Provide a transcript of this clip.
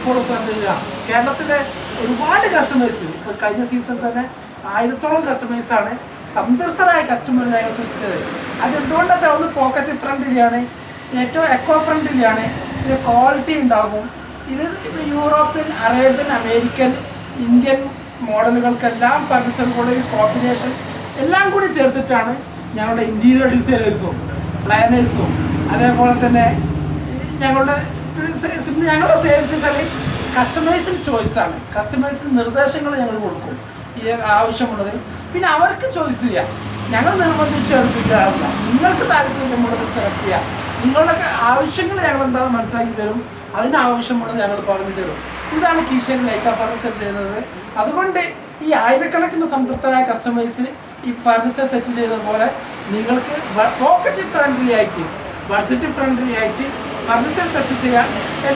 ഇപ്പോഴും ഫ്രണ്ടിലാണ് കേരളത്തിലെ ഒരുപാട് കസ്റ്റമേഴ്സ് ഇപ്പോൾ കഴിഞ്ഞ സീസൺ തന്നെ ആയിരത്തോളം കസ്റ്റമേഴ്സാണ് സംതൃപ്തരായ കസ്റ്റമേഴ്സ് ഞങ്ങൾ സൃഷ്ടിച്ചത്. അതെന്തുകൊണ്ടാണെന്ന് ഒന്ന് പോക്കറ്റ് ഫ്രണ്ടിലാണ് ഏറ്റവും എക്കോ ഫ്രണ്ടിലാണ് പിന്നെ ക്വാളിറ്റി ഉണ്ടാകും. ഇത് യൂറോപ്യൻ അറേബ്യൻ അമേരിക്കൻ ഇന്ത്യൻ മോഡലുകൾക്കെല്ലാം ഫർണിച്ചർ കൂടെ ഒരു കോമ്പിനേഷൻ എല്ലാം കൂടി ചേർത്തിട്ടാണ് ഞങ്ങളുടെ ഇന്റീരിയർ ഡിസൈനേഴ്സും പ്ലാനേഴ്സും അതേപോലെ തന്നെ ഞങ്ങളുടെ ഞങ്ങളുടെ സെയിൽസ് വെച്ചാൽ കസ്റ്റമേഴ്സിന് ചോയ്സാണ് കസ്റ്റമേഴ്സിന് നിർദ്ദേശങ്ങൾ ഞങ്ങൾ കൊടുക്കും. ഈ ആവശ്യമുള്ളത് പിന്നെ അവർക്ക് ചോയ്സ് ചെയ്യാം. ഞങ്ങൾ നിർബന്ധിച്ച് ഏർപ്പിക്കാറില്ല നിങ്ങൾക്ക് താല്പര്യമുള്ളത് സെലക്ട് ചെയ്യാം. നിങ്ങളുടെ ആവശ്യങ്ങൾ ഞങ്ങൾ എന്താണെന്ന് മനസ്സിലാക്കി തരും. അതിനാവശ്യമുള്ളത് ഞങ്ങൾ പറഞ്ഞു തരും. ഇതാണ് കീശൻ ലൈക്ക ഫർണിച്ചർ ചെയ്യുന്നത്. അതുകൊണ്ട് ഈ ആയിരക്കണക്കിന് സംതൃപ്തരായ കസ്റ്റമേഴ്സ് ഈ ഫർണിച്ചർ സെറ്റ് ചെയ്തതുപോലെ പോലെ നിങ്ങൾക്ക് പോക്കറ്റ് ഫ്രണ്ട്ലി ആയിട്ട് ബഡ്ജറ്റ് ഫ്രണ്ട്ലി ആയിട്ട് ഫർണിച്ചർ സെറ്റ് ചെയ്യാൻ